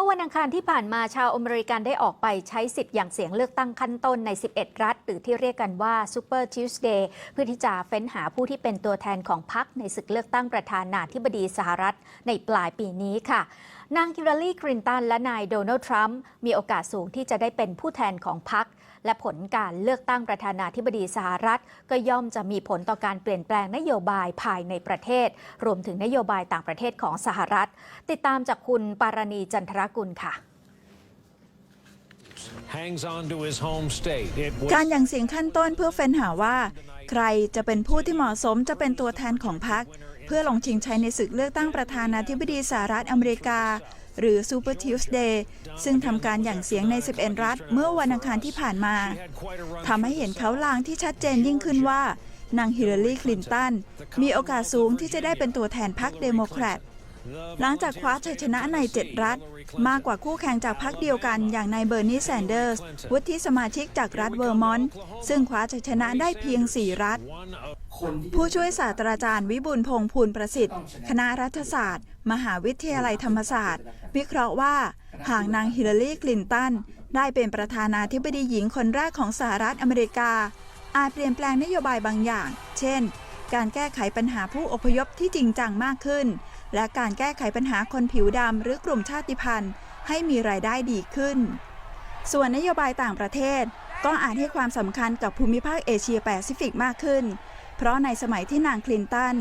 มื่อวันอังคารที่ผ่านมาชาวอเมริกันได้ออกไปใช้สิทธิ์อย่างเสียงเลือกตั้งขั้นต้นใน 11 รัฐ หรือที่เรียกกันว่า Super Tuesday เพื่อที่จะเฟ้นหาผู้ที่เป็นตัวแทนของพรรคในศึกเลือกตั้งประธานาธิบดีสหรัฐในปลายปีนี้ค่ะ นางฮิลลารีคลินตันและนายโดนัลด์ทรัมป์มีโอกาสสูงที่จะได้เป็นผู้แทนของพรรคและผลการเลือกตั้งประธานาธิบดีสหรัฐ ก็ย่อมจะมีผลต่อการเปลี่ยนแปลงนโยบายภายในประเทศ รวมถึงนโยบายต่างประเทศของสหรัฐ ติดตามจากคุณปารณีจันทรกุลค่ะ hangs on to his home state. It was การอย่างเสียงขั้นต้นเพื่อเฟ้นหาว่า ใครจะเป็นผู้ที่เหมาะสมจะเป็นตัวแทนของพรรค เพื่อลงชิงชัยในศึกเลือกตั้งประธานาธิบดีสหรัฐอเมริกา หรือ Super Tuesday ซึ่งทำการอย่างเสียงใน 11 รัฐ เมื่อวันอังคารที่ผ่านมาทำให้เห็นเขาลางที่ชัดเจนยิ่งขึ้นว่านางฮิลลารีคลินตันมีโอกาสสูงที่จะได้เป็นตัวแทนพรรคเดโมแครต หลังจากคว้าชัยชนะใน 7 รัฐ มากกว่าคู่แข่งจากพรรคเดียวกันอย่างนายเบอร์นีแซนเดอร์ส วุฒิสมาชิกจากรัฐเวอร์มอนต์ ซึ่งคว้าชัยชนะได้เพียง 4 รัฐ ผู้ช่วยศาสตราจารย์วิบูลพงษ์ภูลประสิทธิ์ คณะรัฐศาสตร์ มหาวิทยาลัยธรรมศาสตร์ วิเคราะห์ว่า หากนางฮิลลารีคลินตัน ได้เป็นประธานาธิบดีหญิงคนแรกของสหรัฐอเมริกา อาจเปลี่ยนแปลงนโยบายบางอย่าง เช่น การแก้ไขปัญหาผู้อพยพที่จริงจังมากขึ้น และการแก้ไขปัญหาคนผิวดำหรือกลุ่มชาติพันธุ์ ให้มีรายได้ดีขึ้น ส่วนนโยบายต่างประเทศ ก็อาจให้ความสำคัญกับภูมิภาคเอเชียแปซิฟิกมากขึ้น เพราะในสมัยที่นางคลินตัน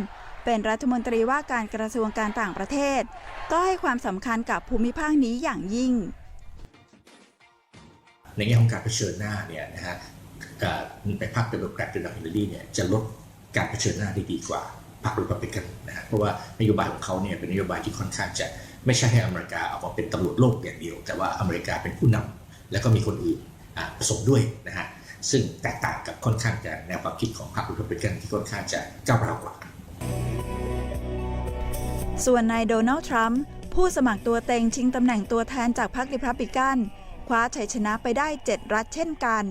เป็นรัฐมนตรีว่าการกระทรวงการต่างประเทศ ก็ให้ความสำคัญกับภูมิภาคนี้อย่างยิ่ง ในแง่ของการเผชิญหน้าเนี่ยนะฮะอ่าในพรรคเดโมแครตหรือนางฮิลลารีเนี่ยจะลดการเผชิญหน้าได้ดีกว่า พรรครีพับลิกันนะฮะเพราะว่านโยบายของเขาเนี่ยเป็นนโยบายที่ค่อนข้างจะไม่ใช่ให้อเมริกาออกมาเป็นตำรวจโลกอย่างเดียว แต่ว่าอเมริกาเป็นผู้นำแล้วก็มีคนอื่นผสมด้วยนะฮะซึ่งแตกต่างกับค่อนข้างจะแนวความคิดของพรรครีพับลิกันที่ค่อนข้างจะก้าวร้าวกว่า ส่วนนายโดนัลด์ทรัมป์ผู้สมัครตัวเต็งชิงตำแหน่งตัวแทนจากพรรคริพับลิกัน คว้าชัยชนะไปได้ 7 รัฐเช่นกัน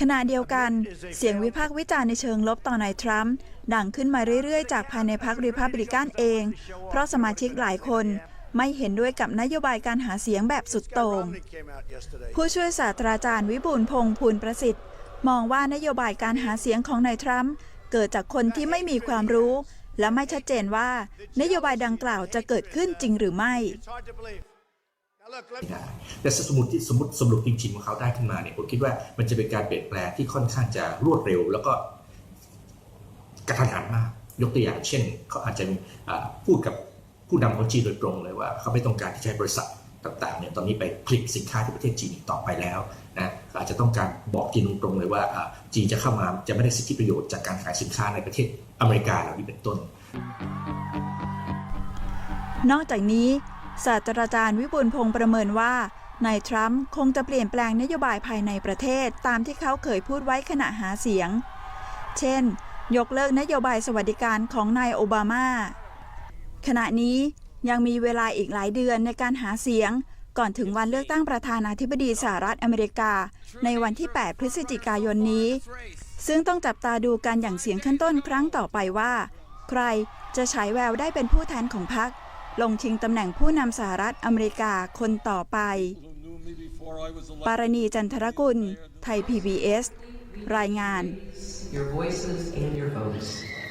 ขณะเดียวกัน เสียงวิพากษ์วิจารณ์ในเชิงลบต่อนายทรัมป์ดังขึ้นมาเรื่อยๆ จากภายในพรรคริพับลิกันเอง เพราะสมาชิกหลายคนไม่เห็นด้วยกับนโยบายการหาเสียงแบบสุดโต่งผู้ช่วยศาสตราจารย์วิบูลพงษ์ภูลประสิทธิ์ มองว่านโยบายการหาเสียงของนายทรัมป์เกิดจากคนที่ไม่มีความรู้ และไม่ชัดเจนว่านโยบายดังกล่าวจะเกิดขึ้นจริงหรือไม่ แต่สมมติที่สมมติสรุปจริงๆของเขาได้ขึ้นมาเนี่ยผมคิดว่ามันจะเป็นการเปลี่ยนแปลงที่ค่อนข้างจะรวดเร็ว แล้วก็กระทันหันมาก ยกตัวอย่างเช่น เขาอาจจะอ่าพูดกับผู้นำของจีนโดยตรงเลยว่า เขาไม่ต้องการที่จะให้บริษัทต่างๆเนี่ยตอนนี้ไปผลิตสินค้าที่ประเทศจีนอีกต่อไปแล้วนะเขาอาจจะต้องการบอกจีนตรงๆเลยว่าอ่าจีนจะเข้ามาจะไม่ได้สิทธิประโยชน์จากการขายสินค้าในประเทศอเมริกาเหล่านี้เป็นต้น นอกจากนี้ ศาสตราจารย์วิบูลพงษ์ประเมินว่านายทรัมป์คงจะเปลี่ยนแปลงนโยบายภายในประเทศตามที่เขาเคยพูดไว้ขณะหาเสียง เช่น ยกเลิกนโยบายสวัสดิการของนายโอบามา ขณะนี้ยังมีเวลาอีกหลายเดือนในการหาเสียง ก่อนถึงวันเลือกตั้งประธานาธิบดีสหรัฐอเมริกา ในวันที่ 8 พฤศจิกายนนี้ ซึ่งต้องจับตาดูการหยั่งเสียงขั้นต้นครั้งต่อไปว่า ใครจะฉายแววได้เป็นผู้แทนของพรรค ลงชิงตำแหน่งผู้นำสหรัฐอเมริกาคนต่อไป ปารณีจันทรกุล ไทย PBS รายงาน